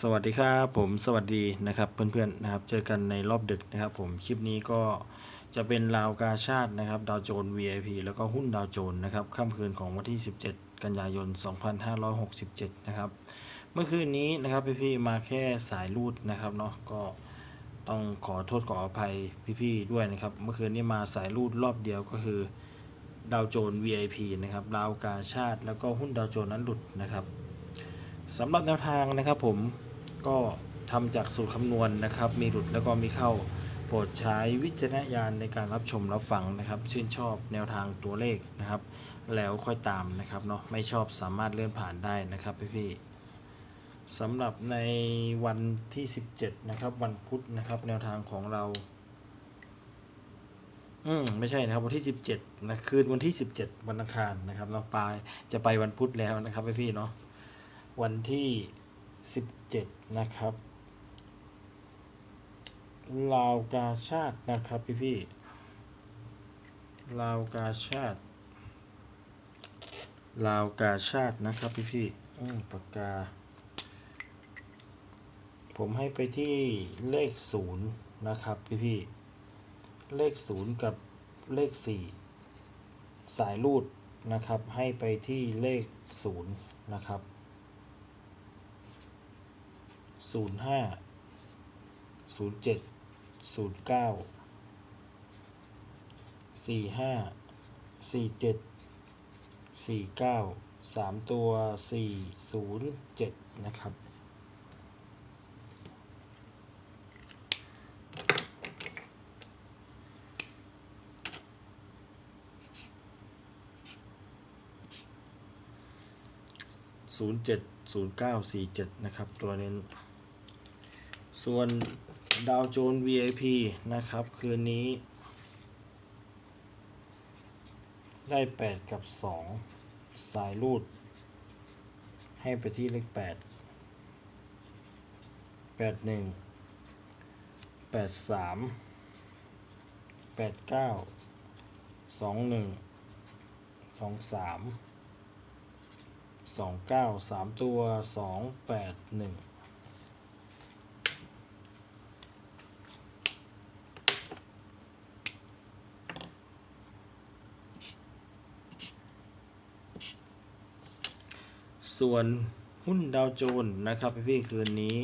สวัสดีครับผมสวัสดีนะครับเพื่อนๆนะครับ เจอกันในรอบดึกนะครับ ผมคลิปนี้ก็จะเป็นราวกาชาตินะครับ ดาวโจน VIP แล้วก็หุ้นดาวโจนนะครับค่ำคืนของวันที่ 17 กันยายน 2567 นะครับ เมื่อคืนนี้นะครับพี่ๆมาแค่สายรูดนะครับเนาะก็ต้องขอโทษขออภัยพี่ๆด้วยนะครับ เมื่อคืนนี้มาสายรูดรอบเดียวก็คือดาวโจน VIP นะครับราวกาชาติแล้วก็หุ้นดาวโจนนั้นหลุดนะครับสำหรับแนวทางนะครับผม ก็ทำจากสูตรคำนวณนะครับ มีหลุดแล้วก็มีเข้าโปรดใช้วิจารณญาณในการรับชมรับฟังนะครับ ชื่นชอบแนวทางตัวเลขนะครับ แล้วค่อยตามนะครับเนาะไม่ชอบสามารถเลื่อนผ่านได้นะครับพี่ๆสำหรับในวันที่ 17 นะครับ วันพุธนะครับ แนวทางของเรา อืมไม่ใช่นะครับ วันที่ 17 นะคืนวันที่ 17 วันอังคารนะครับเนาะปลายจะไปวันพุธแล้วนะครับพี่ๆเนาะวันที่ 17 นะครับ ลาวกาชาตินะครับพี่พี่ลาวกาชาติ ลาวกาชาตินะครับพี่พี่อืมปากกา ผมให้ไปที่เลขศูนย์นะครับพี่พี่เลขศูนย์กับเลขสี่สายรูดนะครับ ให้ไปที่เลขศูนย์นะครับ ศูนย์ห้าศูนย์เจ็ดศูนย์เก้าสี่ห้าสี่เจ็ดสี่เก้าสามตัวสี่ศูนย์เจ็ดนะครับศูนย์เจ็ดศูนย์เก้าสี่เจ็ดนะครับ ตัวเน้น ส่วนดาวโจน VIP นะครับ คืนนี้ ได้ 8 กับ 2 สายรูด ให้ไปที่เลข 8 8 1 8 3 8 9 2 1 2 3 2 9 3 ตัว 281 ส่วนหุ้นดาวโจน์นะครับพี่ๆคืนนี้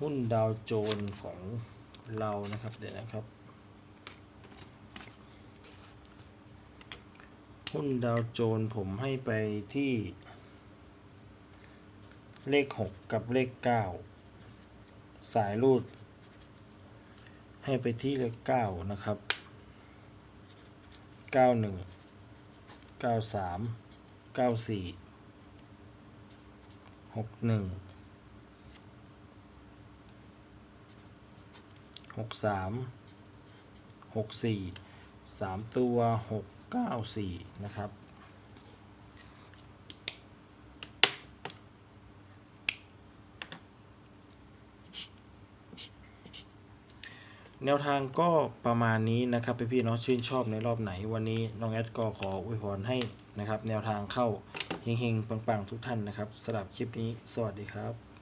หุ้นดาวโจน์ของเรานะครับเดี๋ยวนะครับ หุ้นดาวโจน์ผมให้ไปที่ เลข 6 กับเลข 9 สายรูด ให้ไปที่เลข 9 นะครับ 91 93 94 หกหนึ่งหกสามหกสี่สามตัวหกเก้าสี่นะครับ แนวทางก็ประมาณนี้นะครับพี่ๆเนาะชื่นชอบในรอบไหนวันนี้น้องแอดก็ขออวยพรให้นะครับ แนวทางเข้า เฮงๆ ปังๆ ทุกท่านนะครับสำหรับคลิปนี้ สวัสดีครับ